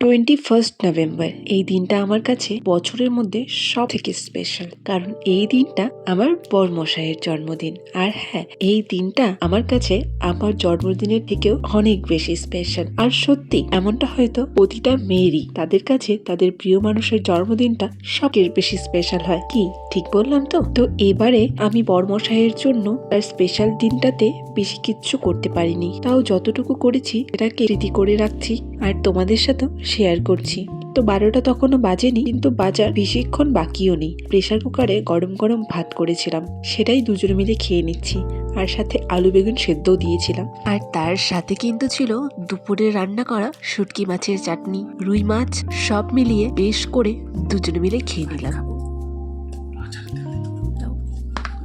Twenty first November এই দিনটা আমার কাছে বছরের মধ্যে সব থেকে স্পেশাল কারণ এই দিনটা আমার বরমশাইয়ের জন্মদিন। আর হ্যাঁ এই দিনটা আমার কাছে আমার জন্মদিনের থেকেও অনেক বেশি স্পেশাল আর সত্যি, এমনটা হয়তো প্রতিটা মেয়েরই। তাদের কাছে তাদের প্রিয় মানুষের জন্মদিনটা সবের বেশি স্পেশাল হয়। কি? ঠিক বললাম তো? তো এবারে আমি বরমশাইয়ের জন্য তার স্পেশাল দিনটাতে বেশি কিচ্ছু করতে পারিনি। তাও যতটুকু করেছি এটাকে রীতি করে রাখছি। আর তোমাদের সাথেও শেয়ার করছি। তো বারোটা তখনও বাজেনি কিন্তু বাজার বেশিক্ষণ বাকিও নেই। প্রেসার কুকারে গরম গরম ভাত করেছিলাম সেটাই দুজনে মিলে খেয়ে নিচ্ছি। আর সাথে আলু বেগুন সেদ্ধও দিয়েছিলাম। আর তার সাথে কিন্তু ছিল দুপুরে রান্না করা শুটকি মাছের চাটনি রুই মাছ সব মিলিয়ে বেশ করে দুজনে মিলে খেয়ে নিলাম।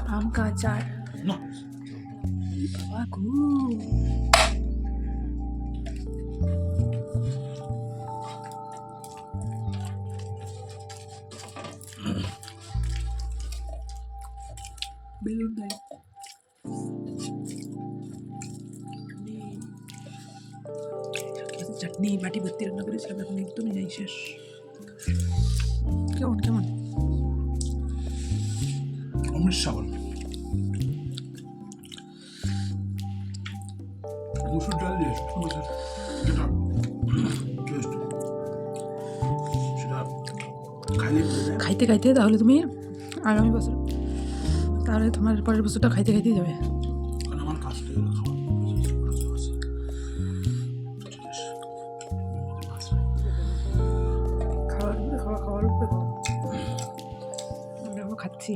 আম কাচার. বাবা চাটনি বাটি ভর্তি রান্না করেছিলাম এখন একদমই নাই শেষ কেমন কেমন? অমৃত সাগর মুসুর ডাল দিয়ে যেটা টেস্ট। সেটা খাইলে খাইতে খাইতে তাহলে তুমি আগামী বছর তাহলে তোমার পরের বছরটা খাইতে খাইতেই যাবে। আমার কাজটা খাচ্ছি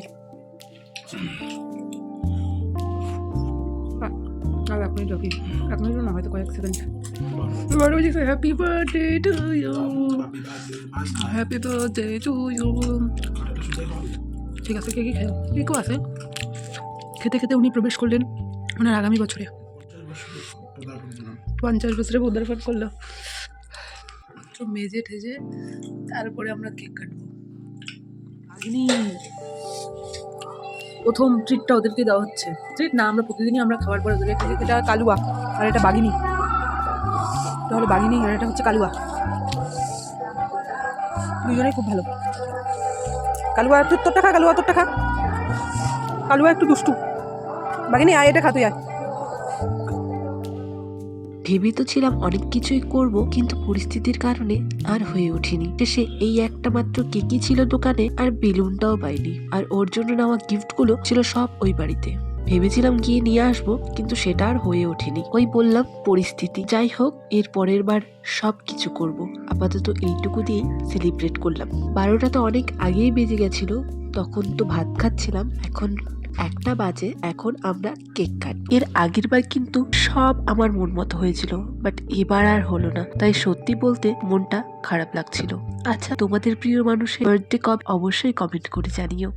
আর এক মিনিট বাকি এক না হয়তো কয়েক সেকেন্ড এবার বলছি happy to you. Happy birthday to you. ঠিক আছে কে কি খেয়ে কেকও আছে খেতে খেতে উনি প্রবেশ করলেন ওনার আগামী বছরে। পঞ্চাশ বছরে পদার্পণ করল তো মেজে ঠেজে তারপরে আমরা কেক কাটবো ভাগিনি প্রথম ট্রিটটা ওদেরকে দেওয়া হচ্ছে। ট্রিট না, আমরা প্রতিদিনই আমরা খাবার পরে ওদের খাই। এটা কালুয়া আর এটা বাগিনি। এটা হলো বাগিনি আর এটা হচ্ছে কালুয়া। দুজনেই খুব ভালো। কালুয়া একটু তোরটা খা, কালুয়া তোরটা খা। কালুয়া একটু দুষ্টু। বাগিনি, আয়, এটা খা, তুই আয়। ভেবে তো ছিলাম অনেক কিছুই করব, কিন্তু পরিস্থিতির কারণে আর হয়ে ওঠেনি। শেষে এই একটা মাত্র কেকই ছিল দোকানে আর বেলুনটাও পাইনি। আর ওর জন্য নেওয়া গিফটগুলো ছিল সব ওই বাড়িতে। ভেবেছিলাম গিয়ে নিয়ে আসব, কিন্তু সেটা আর হয়ে ওঠেনি। ওই বললাম, পরিস্থিতি, যাই হোক, এর পরের বার সব কিছু করব। আপাতত এইটুকু দিয়েই সেলিব্রেট করলাম। বারোটা তো অনেক আগেই বেজে গেছিল, তখন তো ভাত খাচ্ছিলাম, এখন একটা বাজে, এখন আমরা কেক কাট। এর আগের বার কিন্তু সব আমার মন মতো হয়েছিল বাট এবার আর হলো না। তাই সত্যি বলতে মনটা খারাপ লাগছিল। আচ্ছা তোমাদের প্রিয় মানুষের বার্থডে কব? অবশ্যই কমেন্ট করে জানিও।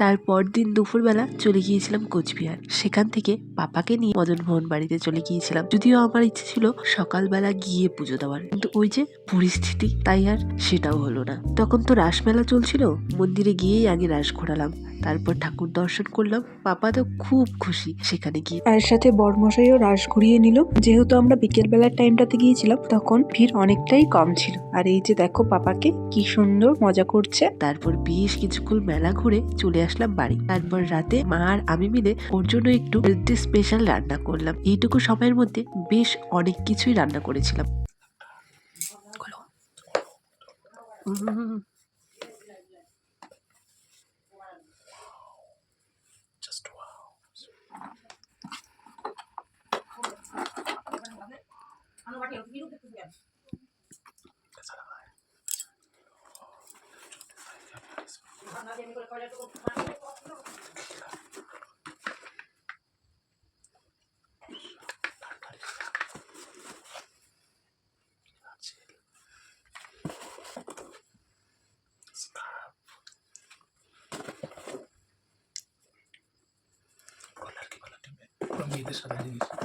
তারপর দিন দুপুরবেলা চলে গিয়েছিলাম কোচবিহার। সেখান থেকে পাপাকে নিয়ে মদনমোহন বাড়িতে চলে গিয়েছিলাম। যদিও আমার ইচ্ছে ছিল সকালবেলা গিয়ে পুজো দেওয়ার, কিন্তু ওই যে পরিস্থিতি, তাই আর সেটাও হলো না। তখন তো রাসমেলা চলছিল, মন্দিরে গিয়েই আগে রাস ঘোরালাম। তারপর ঠাকুর দর্শন করলাম। পাপা তো খুব খুশি সেখানে গিয়ে। আর সাথে বরমশাইও রাস ঘুরিয়ে নিল। যেহেতু আমরা বিকেল বেলার টাইমটাতে গিয়েছিলাম তখন ভিড় অনেকটাই কম ছিল। আর এই যে দেখো পাপাকে কি সুন্দর মজা করছে। তারপর বেশ কিছুক্ষণ মেলা ঘুরে চলে আসলাম বাড়ি। তারপর রাতে মা আর আমি মিলে ওর জন্য একটু স্পেশাল রান্না করলাম। এইটুকু সময়ের মধ্যে বেশ অনেক কিছুই রান্না করেছিলাম।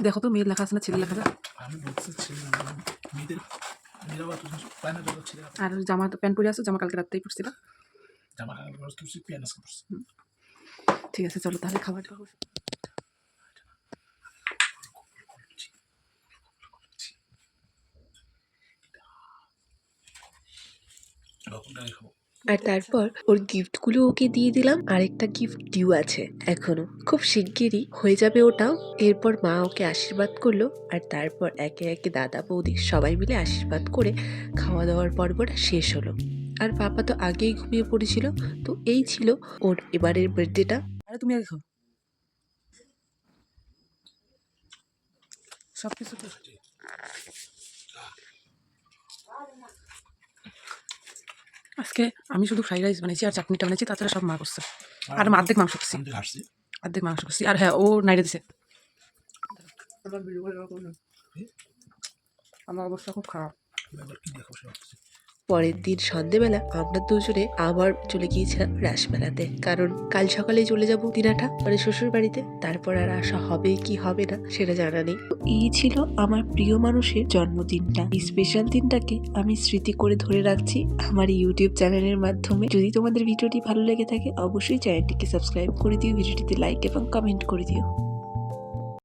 দেখো তো মেয়ের লেখা আছে না ছেলে লেখা? আমি বলতে ছিল মেয়েদের মেয়েরা পায় না যত আর জামা তো প্যান্ট পরে আসো জামা কালকে রাত্রেই পড়ছিল জামা কাপড় ঠিক আছে চলো তাহলে খাবার খাব আর তারপর ওর গিফটগুলো ওকে দিয়ে দিলাম। আরেকটা গিফট ডিউ আছে এখনও। খুব শিগগিরই হয়ে যাবে ওটাও। এরপর মা ওকে আশীর্বাদ করল। আর তারপর একে একে দাদা বৌদি সবাই মিলে আশীর্বাদ করে খাওয়া দাওয়ার পর্বটা শেষ হলো। আর পাপা তো আগেই ঘুমিয়ে পড়েছিল তো এই ছিল ওর এবারের বার্থডেটা আরে তুমি আগে খাও। সব কিছু তো আজকে আমি শুধু ফ্রাইড রাইস বানিয়েছি আর চাটনিটা বানিয়েছি তাছাড়া সব মা করছে। আর মা অর্ধেক মাংস করছি। অর্ধেক মাংস করছি। আর হ্যাঁ ও নাইড়ে দিছে। আমার অবস্থা খুব খারাপ। পরের দিন সন্ধেবেলা আমরা দুজনে আবার চলে গিয়েছিলাম রাসমেলাতে। কারণ কাল সকালে চলে যাব দিনাটা মানে শ্বশুর বাড়িতে তারপর আর আসা হবে কি হবে না সেটা জানা নেই। এই ছিল আমার প্রিয় মানুষের জন্মদিনটা। এই স্পেশাল দিনটাকে আমি স্মৃতি করে ধরে রাখছি আমার ইউটিউব চ্যানেলের মাধ্যমে। যদি তোমাদের ভিডিওটি ভালো লেগে থাকে, অবশ্যই চ্যানেলটিকে সাবস্ক্রাইব করে দিও, ভিডিওটিতে লাইক এবং কমেন্ট করে দিও।